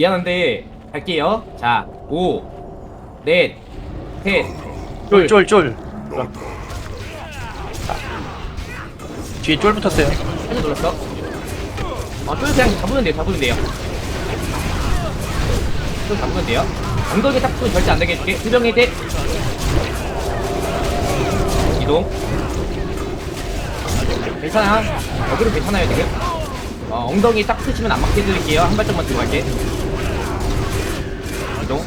미안한데 갈게요. 자, 5, 넷, 셋, 쫄, 쫄, 쫄. 뒤에 쫄 붙었어요. 한번 눌렀어. 어, 쫄 그냥 잡으면 돼요. 잡으면 돼요. 쫄 잡으면 돼요. 엉덩이 딱 붙으면 절대 안 되게 해줄게. 수정의 대 이동. 괜찮아. 어그로 괜찮아요 지금. 어, 엉덩이 딱 붙이면 안 맞게 해드릴게요. 한 발짝만 들어갈게. 이동.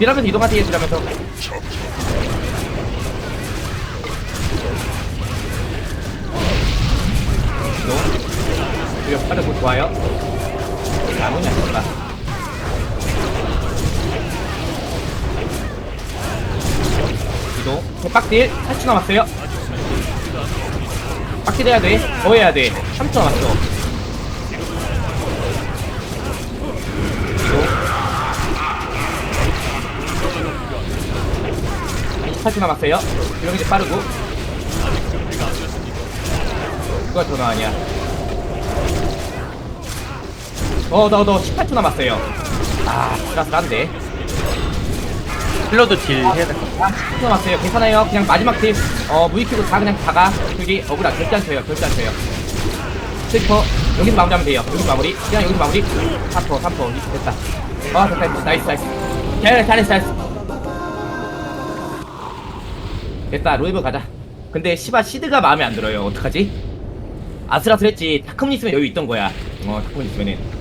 딜하면서 이동하세요. 딜하면서. 이동. 그리고 빠르고 좋아요. 아무냐 싶다. 이동. 빡딜 8초 남았어요. 빡딜 해야 돼. 더 해야 돼. 3초 남았어. 28초 남았어요. 이런 게 빠르고. 누가 전화 아니야? 어, 너, 너 18초 남았어요. 아, 아슬아슬한데. 힐러도 딜 해야 돼. 아, 10초 남았어요. 괜찮아요. 그냥 마지막 팀, 어, 무이키고 다 그냥 다가. 저기, 억울하, 절대 안 쳐요. 절대 안 쳐요. 슬퍼. 여기서 마무리하면 돼요. 여기서 마무리. 그냥 여기서 마무리. 3퍼, 3퍼. 이렇게 됐다. 아, 됐다, 됐다. 나이스, 나이스. 잘했어, 잘했어, 잘했어. 됐다, 로이브 가자. 근데, 시바 시드가 마음에 안 들어요. 어떡하지? 아슬아슬했지. 타크문 있으면 여유 있던 거야. 어, 타크문 있으면은.